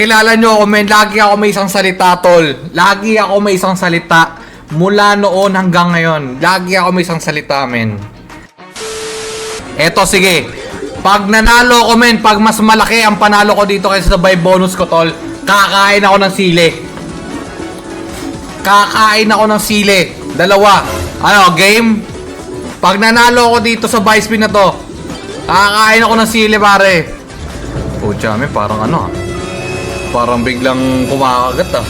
kilala nyo ako, men. Lagi ako may isang salita, tol. Lagi ako may isang salita. Mula noon hanggang ngayon. Lagi ako may isang salita, men. Eto, sige. Pag nanalo ako, men, pag mas malaki ang panalo ko dito kaysa sa buy bonus ko, tol, kakain ako ng sili. Kakain ako ng sili. Dalawa. Ano, game? Pag nanalo ako dito sa buy spin na to, kakain ako ng sili, pare. Oh, Jame, parang ano ah. Parang biglang kumakagat ah.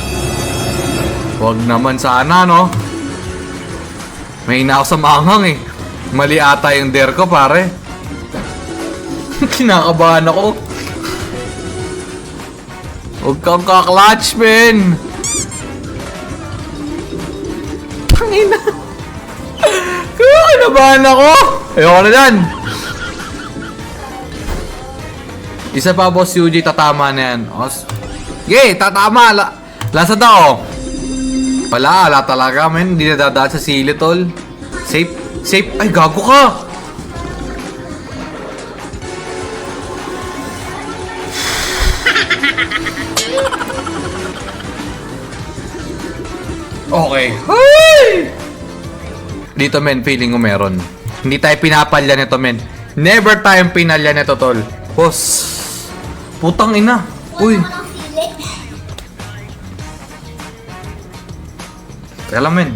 Huwag naman sana, no? May ina ako sa maanghang eh. Mali ata yung dare ko, pare. Kinakabahan ako. Huwag kang kaklatch, men. Tangina. Kinakabahan ako. Ayoko na yan. Isa pa, boss UJ, tatama na yan. Os. Yay, tatama. La Lasa daw. Wala, ala talaga, men. Hindi na dadaan sa sili, tol. Safe. Safe. Ay, gago ka. Okay. Hey! Dito, men, feeling ko meron. Hindi tayo pinapalya nito, men. Never tayong pinalya nito, tol. Boss. Putang ina. Uy. Teka lang, men.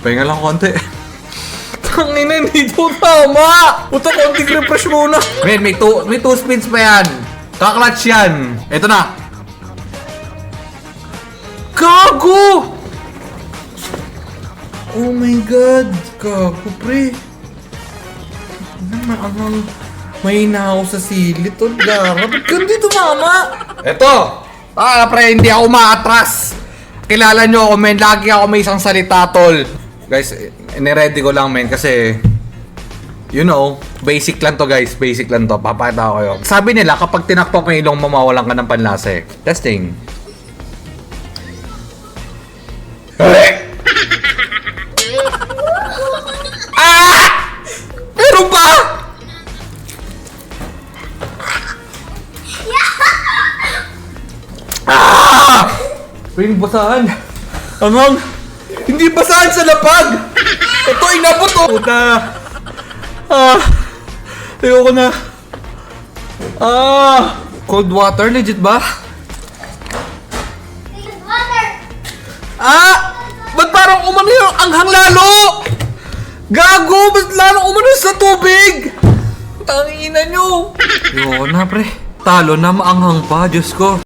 Pahinga lang konti. Tangina, hindi to tama! Puta, konting refresh muna. Men, may two, may two spins pa yan. Kaklatch yan. Ito na. Gago! Oh my God! Gago, pre. Naman, anong... May ako sa sili, tol. Gago, ba't ka hindi tumama? Ito! Ah, pre, hindi ako maatras. Kilala nyo ako, men. Lagi ako may isang salita, tol. Guys, niready ko lang, men, kasi... You know, basic lang to, guys. Basic lang to. Papakita ko kayo. Sabi nila, kapag tinakpak mo ilong mo, mawalan ka ng panlasa. Testing. ah! Ring basahan. Amang, hindi basahan sa lapag. Ito inabot oh. Puta. Ah. Ayoko na. Ah. Cold water, legit ba? Ah! Ba't parang umano yung anghang lalo? Gago! Ba't lalong umano sa tubig? Tangina nyo! Ayoko na, pre. Talo na maanghang pa, Diyos ko.